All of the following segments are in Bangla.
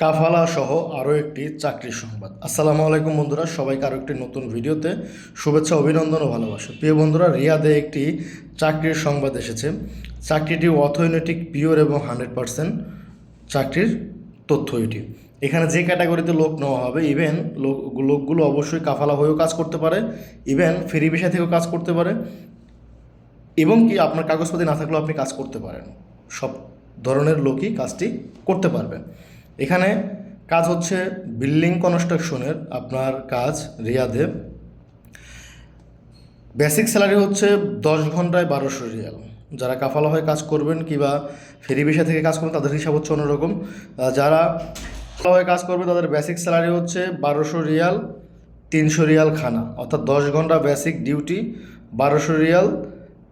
কাফালা সহ আরও একটি চাকরির সংবাদ। আসসালামু আলাইকুম বন্ধুরা, সবাইকে আরও একটি নতুন ভিডিওতে শুভেচ্ছা, অভিনন্দন ও ভালোবাসা। প্রিয় বন্ধুরা, রিয়াদে একটি চাকরির সংবাদ এসেছে। চাকরিটি অর্থনৈতিক পিওর এবং হান্ড্রেড পার্সেন্ট চাকরির তথ্য এটি। এখানে যে ক্যাটাগরিতে লোক নেওয়া হবে, ইভেন লোক, লোকগুলো অবশ্যই কাফালা হয়েও কাজ করতে পারে, ইভেন ফেরি বিষয় থেকেও কাজ করতে পারে, এবং কি আপনার কাগজপাতি না থাকলেও আপনি কাজ করতে পারেন। সব ধরনের লোকই কাজটি করতে পারবেন। এখানে কাজ হচ্ছে বিল্ডিং কনস্ট্রাকশনের, আপনার কাজ রিয়াদে বেসিক স্যালারি হচ্ছে দশ ঘন্টায় বারোশো রিয়াল। যারা কাফালা হয়ে কাজ করবেন কিংবা ফেরি বিষয় থেকে কাজ করবেন, তাদের হিসাব হচ্ছে অন্যরকম। যারা হয়ে কাজ করবে তাদের বেসিক স্যালারি হচ্ছে বারোশো রিয়াল, তিনশো রিয়াল খানা। অর্থাৎ দশ ঘণ্টা বেসিক ডিউটি, বারোশো রিয়াল,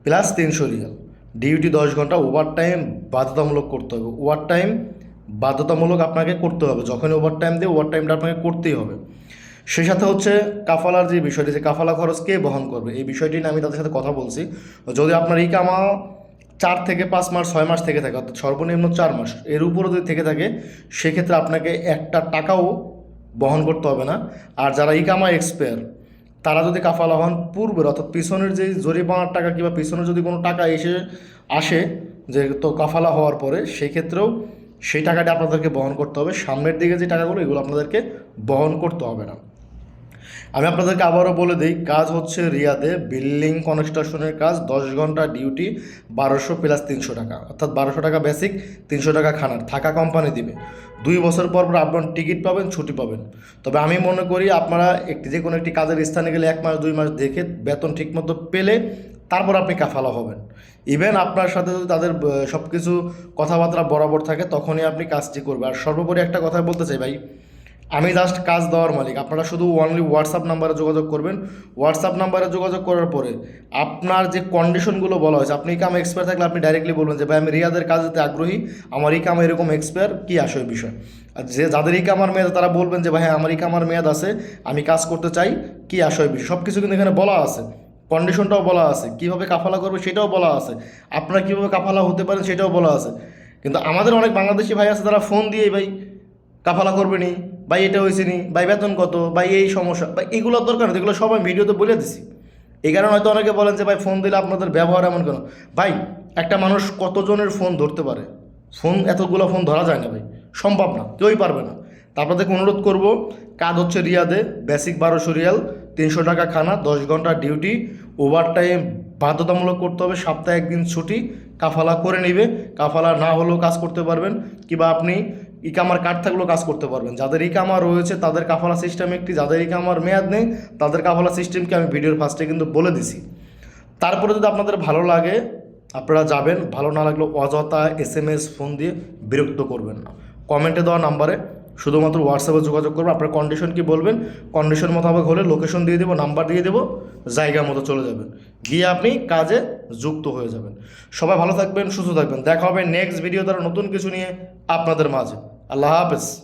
প্লাস তিনশো রিয়াল। ডিউটি দশ ঘণ্টা ওভার টাইম বাধ্যতামূলক করতে হবে। ওভার টাইম বাধ্যতামূলক আপনাকে করতে হবে। যখনই ওভার টাইম দিয়ে ওভার টাইমটা আপনাকে করতেই হবে। সেই সাথে হচ্ছে কাফালার যে বিষয়টি, যে কাফালা খরচ কে বহন করবে? এই বিষয়টি নিয়ে আমি তাদের সাথে কথা বলছি। যদি আপনার এই কামা চার থেকে পাঁচ মাস, ছয় মাস থেকে থাকে, অর্থাৎ সর্বনিম্ন চার মাস, এর উপরও যদি থেকে থাকে, সেক্ষেত্রে আপনাকে একটা টাকাও বহন করতে হবে না। আর যারা ই কামা এক্সপায়ার তারা যদি কাফালা হন, পূর্বের অর্থাৎ পিছনের যে জরিমানার টাকা কিংবা পিছনের যদি কোনো টাকা এসে আসে যে তো কাফালা হওয়ার পরে সেই ক্ষেত্রেও সেই টাকাটা আপনাদেরকে বহন করতে হবে। সামনের দিকে যে টাকাগুলো, এগুলো আপনাদেরকে বহন করতে হবে না। আমি আপনাদেরকে আবারও বলে দিই, কাজ হচ্ছে রিয়াদে বিল্ডিং কনস্ট্রাকশনের কাজ, দশ ঘণ্টা ডিউটি, বারোশো প্লাস তিনশো টাকা। অর্থাৎ বারোশো টাকা বেসিক, তিনশো টাকা খানার। থাকা কোম্পানি দিবে। দুই বছর পর পর আপনার টিকিট পাবেন, ছুটি পাবেন। তবে আমি মনে করি আপনারা একটি যে কোনো একটি কাজের স্থানে গেলে এক মাস, দুই মাস দেখে বেতন ঠিকমতো পেলে তারপর আপনি কাফালা হবেন। ইভেন আপনার সাথে যদি তাদের সব কিছু কথাবার্তা বরাবর থাকে তখনই আপনি কাজটি করবেন। আর সর্বোপরি একটা কথা বলতে চাই ভাই আমি জাস্ট কাজ দেওয়ার মালিক। আপনারা শুধু অনলি হোয়াটসঅ্যাপ নাম্বারে যোগাযোগ করবেন। হোয়াটসঅ্যাপ নাম্বারে যোগাযোগ করার পরে আপনার যে কন্ডিশনগুলো বলা হয়েছে আপনি কাম এক্সপায়ার থাকলে আপনি ডাইরেক্টলি বলবেন যে ভাই আমি রিয়াদের কাজেতে আগ্রহী। আমার এই কাম এরকম এক্সপায়ার কী আসে বিষয়? আর যে যাদের এই কামার মেয়াদ তারা বলবেন যে ভাই হ্যাঁ, আমার এই কামার মেয়াদ আছে আমি কাজ করতে চাই কী আসে বিষয়? সব কিছু কিন্তু এখানে বলা আছে। কন্ডিশনটাও বলা আছে। কীভাবে কাফালা করবে সেটাও বলা আছে। আপনারা কীভাবে কাফালা হতে পারেন সেটাও বলা আছে। কিন্তু আমাদের অনেক বাংলাদেশি ভাই আছে, তারা ফোন দিয়ে, ভাই, কাফালা করবে নি, ভাই, এটা হয়েছে নি বা বেতন কত বা এই সমস্যা। বা এগুলোর দরকার নেই এগুলো সবাই ভিডিওতে বলে দিছি। এই কারণে হয়তো অনেকে বলেন যে, ভাই ফোন দিলে আপনাদের ব্যবহার এমন কেন? ভাই, একটা মানুষ কতজনের ফোন ধরতে পারে? ফোন এতগুলো ফোন ধরা যায় না, ভাই। সম্ভব না, কেউই পারবে না। তা আপনাদেরকে অনুরোধ করব, কাজ হচ্ছে রিয়াদে বেসিক বারোশো রিয়াল, তিনশো টাকা খানা, দশ ঘণ্টা ডিউটি ওভার টাইম বাধ্যতামূলক করতে হবে, সপ্তাহে একদিন ছুটি, কাফালা করে নেবে, কাফালা না হলেও কাজ করতে পারবেন, কিংবা আপনি ইকামার কার্ড থাকলেও কাজ করতে পারবেন। যাদের ইকামা রয়েছে, তাদের কাফালা সিস্টেম একটি, যাদের ইকামার মেয়াদ নেই, তাদের কাফালা সিস্টেমকে আমি ভিডিওর ফার্স্টে কিন্তু বলে দিছি। তারপরে যদি আপনাদের ভালো লাগে, আপনারা যাবেন, ভালো না লাগলেও অযথা এস এম এস ফোন দিয়ে বিরক্ত করবেন না। কমেন্টে দেওয়া নাম্বারে শুধুমাত্র হোয়াটসঅ্যাপে যোগাযোগ করবেন আপনার কন্ডিশন কি বলবেন? কন্ডিশন মোতাবেক হলে লোকেশন দিয়ে দেবো নাম্বার দিয়ে দেবো জায়গা মতো চলে যাবেন। গিয়ে আপনি কাজে যুক্ত হয়ে যাবেন। সবাই ভালো থাকবেন, সুস্থ থাকবেন। দেখা হবে নেক্সট ভিডিও দ্বারা নতুন কিছু নিয়ে আপনাদের মাঝে। আল্লাহ হাফেজ।